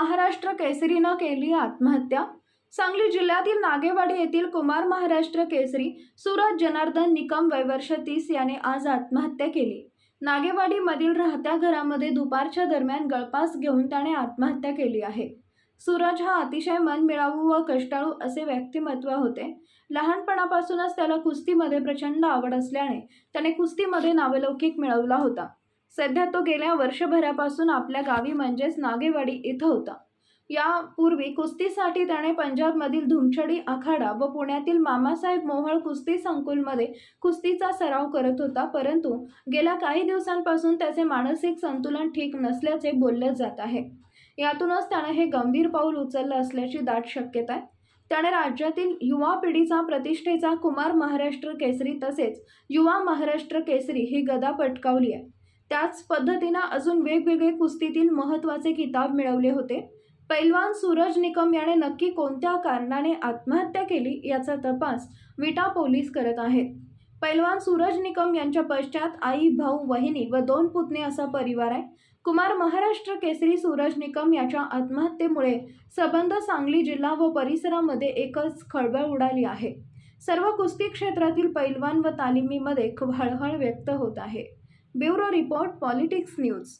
महाराष्ट्र केसरीनं केली आत्महत्या. सांगली जिल्ह्यातील नागेवाडी येथील कुमार महाराष्ट्र केसरी सूरज जनार्दन निकम वयवर्ष तीस याने आज आत्महत्या केली. नागेवाडीमधील राहत्या घरामध्ये दुपारच्या दरम्यान गळपास घेऊन त्याने आत्महत्या केली आहे. सूरज हा अतिशय मनमिळावू व कष्टाळू असे व्यक्तिमत्व होते. लहानपणापासूनच त्याला कुस्तीमध्ये प्रचंड आवड असल्याने त्याने कुस्तीमध्ये नावलौकिक मिळवला होता. सध्या तो गेल्या वर्षभरापासून आपल्या गावी म्हणजेच नागेवाडी इथं होता. यापूर्वी कुस्तीसाठी त्याने पंजाबमधील धुमछडी आखाडा व पुण्यातील मामासाहेब मोहळ कुस्ती संकुलमध्ये कुस्तीचा सराव करत होता. परंतु गेल्या काही दिवसांपासून त्याचे मानसिक संतुलन ठीक नसल्याचे बोलले जात आहे. यातूनच त्याने हे गंभीर पाऊल उचललं असल्याची दाट शक्यता आहे. त्याने राज्यातील युवा पिढीचा प्रतिष्ठेचा कुमार महाराष्ट्र केसरी तसेच युवा महाराष्ट्र केसरी ही गदा पटकावली आहे. त्याच पद्धतीनं अजून वेगवेगळे कुस्तीतील महत्त्वाचे किताब मिळवले होते. पैलवान सूरज निकम याने नक्की कोणत्या कारणाने आत्महत्या केली याचा तपास विटा पोलीस करत आहेत. पैलवान सूरज निकम यांच्या पश्चात आई भाऊ वहिनी व दोन पुतणे असा परिवार आहे. कुमार महाराष्ट्र केसरी सूरज निकम याच्या आत्महत्येमुळे सबंध सांगली जिल्हा व परिसरामध्ये एकच खळबळ उडाली आहे. सर्व कुस्ती क्षेत्रातील पैलवान व तालिमीमध्ये खूप हळहळ व्यक्त होत आहे. Bureau report politics news